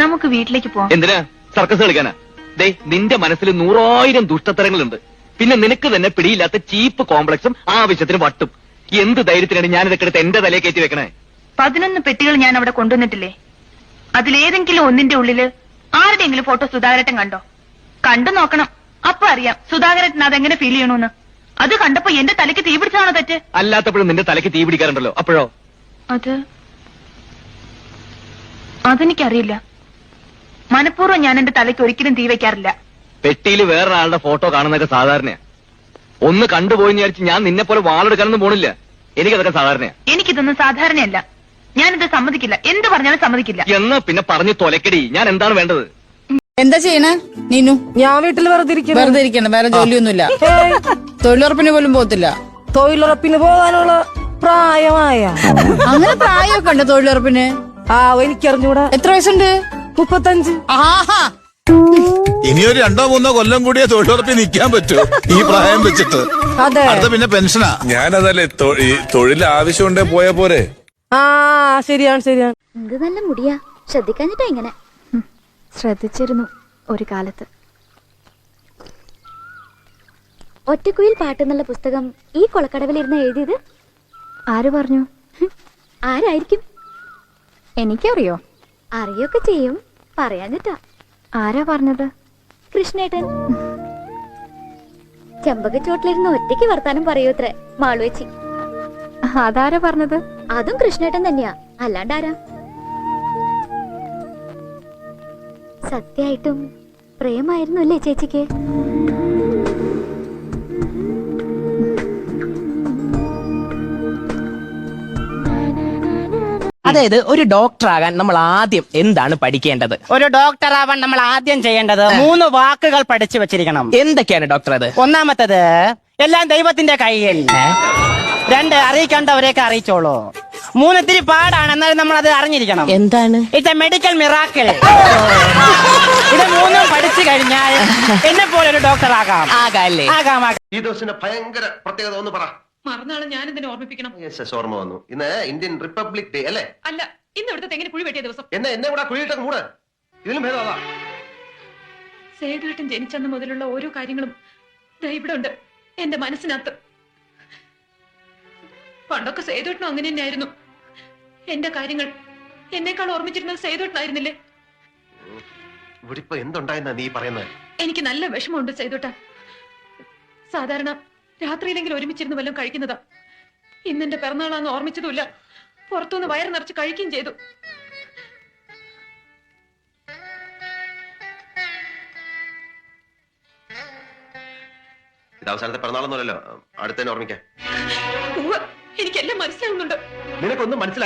നമുക്ക് വീട്ടിലേക്ക് പോവാം. എന്തിനാ? സർക്കസ് കളിക്കാനാ. ദേ നിന്റെ മനസ്സിൽ നൂറായിരം ദുഷ്ടത്തരങ്ങളുണ്ട്. പിന്നെ നിനക്ക് തന്നെ പിടിയില്ലാത്ത ചീപ്പ് കോംപ്ലക്സും ആവശ്യത്തിന് വട്ടും. എന്ത് ധൈര്യത്തിനാണ് ഞാൻ ഇതൊക്കെ എടുത്ത് എന്റെ തലയെ കയറ്റി വെക്കണേ? പതിനൊന്ന് പെട്ടികൾ ഞാൻ അവിടെ കൊണ്ടുവന്നിട്ടില്ലേ? അതിലേതെങ്കിലും ഒന്നിന്റെ ഉള്ളിൽ ആരുടെയെങ്കിലും ഫോട്ടോ സുധാകരട്ടൻ കണ്ടോ? കണ്ടു നോക്കണം. അപ്പൊ അറിയാം സുധാകരട്ടൻ അതെങ്ങനെ ഫീൽ ചെയ്യണമെന്ന് അത് കണ്ടപ്പോ എന്റെ തലയ്ക്ക് തീ പിടിച്ചാണോ തെറ്റ്? അല്ലാത്തപ്പോഴും നിന്റെ തലയ്ക്ക് തീ പിടിക്കാറുണ്ടല്ലോ അപ്പോഴോ? അത് അതെനിക്കറിയില്ല. മനഃപൂർവം ഞാൻ എന്റെ തലയ്ക്ക് ഒരിക്കലും തീ വെക്കാറില്ല പെട്ടിയിൽ വേറൊരാളുടെ ഫോട്ടോ കാണുന്നതൊക്കെ സാധാരണയാ. ഒന്ന് കണ്ടുപോയി വിചാരിച്ച് ഞാൻ നിന്നെ പോലെ വാളെടുക്കാനൊന്നും പോണില്ല. എനിക്കതൊക്കെ സാധാരണയാ. എനിക്കിതൊന്നും സാധാരണയല്ല. ഞാനിത് സമ്മതിക്കില്ല. എന്ത് പറഞ്ഞാലും സമ്മതിക്കില്ല. എന്ന് പിന്നെ പറഞ്ഞു തൊലക്കടി. ഞാൻ എന്താണ് വേണ്ടത്? എന്താ ചെയ്യണേ നീനു? ഞാൻ വീട്ടിൽ വെറുതെ ഇരിക്കുന്നു വെറുതെ ഇരിക്കണം വേറെ ജോലിയൊന്നുമില്ല. തൊഴിലുറപ്പിന് പോലും പോകത്തില്ല. തൊഴിലുറപ്പിന് പോകാനുള്ള പ്രായമായ. അങ്ങനെ പ്രായമൊക്കെ ഉണ്ട് തൊഴിലുറപ്പിന്? ആ എനിക്കറിഞ്ഞൂടാ. എത്ര വയസ്സുണ്ട്? മുപ്പത്തഞ്ച്. ആഹാ. ഒരു രണ്ടോ മൂന്നോ കൊല്ലം കൂടിയേ തൊഴിലുറപ്പിൽ നിൽക്കാൻ പറ്റൂ. ഈ പ്രായം വെച്ചിട്ട്. അതെ. അടുത്ത പിന്നെ പെൻഷനാ. ഞാനതല്ലേ തൊ- ഈ തൊഴിൽ ആവശ്യമുണ്ടേ പോയാ പോരെ? ആ ശരിയാണ് ശരിയാണ്. എന്ത് നല്ല മുടിയാ. ശ്രദ്ധിക്കാഞ്ഞിട്ടാ ഇങ്ങനെ. ശ്രദ്ധിച്ചിരുന്നു ഒരു കാലത്ത്. ഒറ്റക്കുയിൽ പാട്ടെന്നുള്ള പുസ്തകം ഈ കൊളക്കടവിലിരുന്ന് എഴുതിയത്? ആര് പറഞ്ഞു? ഹും, ആരായിരിക്കും? എനിക്കറിയോ? അറിയൊക്കെ ചെയ്യും. പറയാഞ്ഞിട്ടാ. ആരാ പറഞ്ഞത്? കൃഷ്ണേട്ടൻ. ചെമ്പകച്ചോട്ടിലിരുന്ന് ഒറ്റയ്ക്ക് വർത്താനം പറയൂത്രേ മാളുവച്ചി. അതാരാ പറഞ്ഞത്? അതും കൃഷ്ണേട്ടൻ തന്നെയാ. അല്ലാണ്ടാരാ? സത്യായിട്ടും പ്രേമായിരുന്നു അല്ലേ ചേച്ചിക്ക്? അതായത് ഒരു ഡോക്ടർ ആകാൻ നമ്മൾ ആദ്യം എന്താണ് പഠിക്കേണ്ടത്? ഒരു ഡോക്ടർ ആവാൻ നമ്മൾ ആദ്യം ചെയ്യേണ്ടത് മൂന്ന് വാക്കുകൾ പഠിച്ചു വെച്ചിരിക്കണം. എന്തൊക്കെയാണ് ഡോക്ടർ അത്? ഒന്നാമത്തത് എല്ലാം ദൈവത്തിന്റെ കയ്യിൽ. രണ്ട് അറിയിക്കേണ്ടവരെയൊക്കെ അറിയിച്ചോളൂ. മൂന്ന് ഇത്തിരി പാടാണ് എന്നാലും നമ്മൾ അത് അറിഞ്ഞിരിക്കണം. എന്താണ്? ഇത് എ മെഡിക്കൽ മിറാക്കിൾ ഇത് മൂന്നും പഠിച്ചു കഴിഞ്ഞാൽ എന്നെ പോലെ ഒരു ഡോക്ടർ ആകാം ആകാം ആകാം ആകാം. ഈ ദിവസത്തിന്റെ ഭയങ്കര പ്രത്യേകത ഒന്ന് പറ. മറന്നാളെ ഞാൻ എന്തിനെ ഓർമ്മിപ്പിക്കണം ഓർമ്മ വന്നു. ഇന്ന് ഇന്ത്യൻ റിപ്പബ്ലിക് ഡേ അല്ലേ? അല്ല ഇന്ന് ഇവിടുത്തെ തെങ്ങിന് കുഴി വെട്ടിയ ദിവസം. എന്നെ എന്നെ കൂടെ കുഴിയിട്ടൊക്കെ മൂട്. ഇതിലും ഭേദമാ സേതുവേട്ടൻ ജനിച്ചന്ന് മുതലുള്ള ഓരോ കാര്യങ്ങളും ദേ ഇവിടെ ഉണ്ട് എന്റെ മനസ്സിനകത്ത്. പണ്ടൊക്കെ സേതുവേട്ടനും അങ്ങനെ തന്നെയായിരുന്നു. എന്റെ കാര്യങ്ങൾ എന്നേക്കാൾ ഓർമ്മിച്ചിരുന്നത് സേതുവേട്ടനായിരുന്നില്ലേ? ഇവിടെ ഇപ്പൊ എന്തുണ്ടായെന്നാ നീ പറയുന്നത്? എനിക്ക് നല്ല വിഷമമുണ്ട് സേതുട്ട സാധാരണ രാത്രിയിലെങ്കിലും ഒരുമിച്ചിരുന്ന് വല്ലതും കഴിക്കുന്നതാ. ഇന്നെന്റെ പിറന്നാളാന്ന് ഓർമ്മിച്ചതുമില്ല. പുറത്തുനിന്ന് വയറ് നിറച്ച് കഴിക്കുകയും ചെയ്തു. ഇത് അവസാനത്തെ പിറന്നാളൊന്നുമല്ലല്ലോ. അടുത്തന്നെ ഓർമ്മിക്കാം. എനിക്കെല്ലാം മനസ്സിലാവുന്നുണ്ട്. നിനക്കൊന്നും മനസ്സിലായി